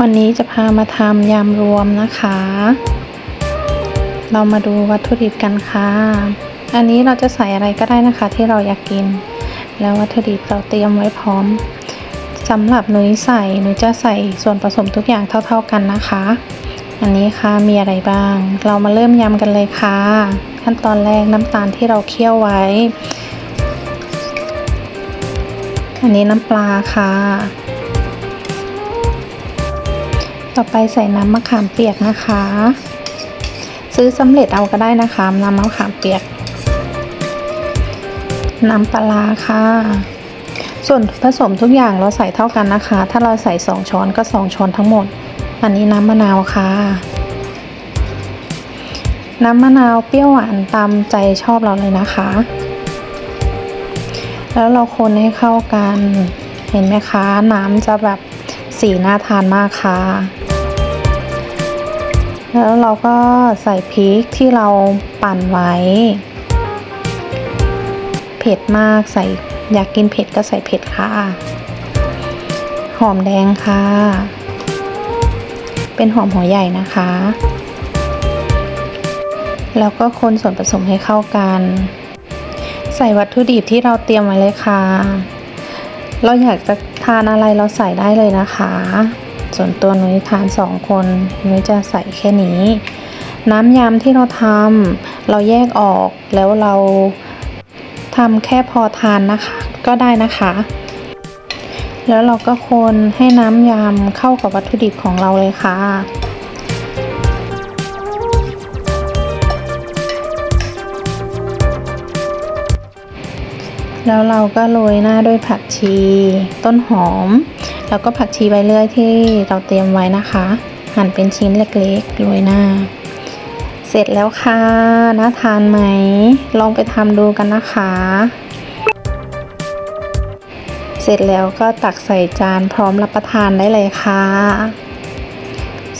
วันนี้จะพามาทำยำรวมนะคะ เรามาดูวัตถุดิบกันค่ะ อันนี้เราจะใส่อะไรก็ได้นะคะ ที่เราอยากกิน แล้ววัตถุดิบเราเตรียมไว้พร้อมสำหรับหนุยใส่หนุยจะใส่ส่วนผสมทุกอย่างเท่า ๆกันนะคะ อันนี้ค่ะมีอะไรบ้าง เรามาเริ่มยำกันเลยค่ะ ขั้นตอนแรกน้ำตาลที่เราเคี่ยวไว้ อันนี้น้ำปลาค่ะ ต่อไปใส่น้ำมะขามเปียกนะคะ ซื้อสำเร็จเอาก็ได้นะคะน้ำมะขามเปียก น้ำปลาค่ะ ส่วนผสมทุกอย่างเราใส่เท่ากันนะคะ ถ้าเราใส่ 2 ช้อนก็ 2 ช้อนทั้งหมด อันนี้น้ำมะนาวค่ะ น้ำมะนาวเปรี้ยวหวานตามใจชอบเราเลยนะคะ แล้วเราคนให้เข้ากัน เห็นไหมคะ น้ำจะแบบ สีน่าทานมากค่ะ แล้วเราก็ใส่พริกที่เราปั่นไว้ เผ็ดมากใส่อยากกินเผ็ดก็ใส่เผ็ดค่ะ หอมแดงค่ะ เป็นหอมหัวใหญ่นะคะ แล้วก็คนส่วนผสมให้เข้ากัน ใส่วัตถุดิบที่เราเตรียมไว้เลยค่ะ เราอยากจะทานอะไรเราใส่ได้เลยนะคะ ส่วนตัวหนุ้ยทานสองคนหนุ้ยจะใส่แค่นี้ น้ำยำที่เราทำเราแยกออกแล้วเราทำแค่พอทานนะคะ ก็ได้นะคะ แล้วเราก็คนให้น้ำยำเข้ากับวัตถุดิบของเราเลยค่ะ แล้วเราก็โรยหน้าด้วยผักชี ต้นหอม แล้วก็ผักชีใบเลื่อยที่เราเตรียมไว้นะคะ หั่นเป็นชิ้นเล็กๆโรยหน้า เสร็จแล้วค่ะน่าทานไหม ลองไปทำดูกันนะคะ เสร็จแล้วก็ตักใส่จานพร้อมรับประทานได้เลยค่ะ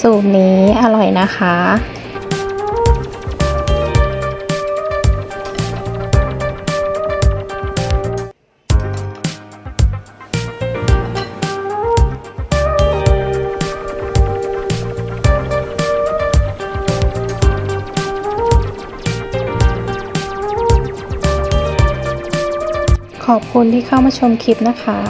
สูตรนี้อร่อยนะคะ ขอบคุณที่เข้ามาชมคลิปนะคะ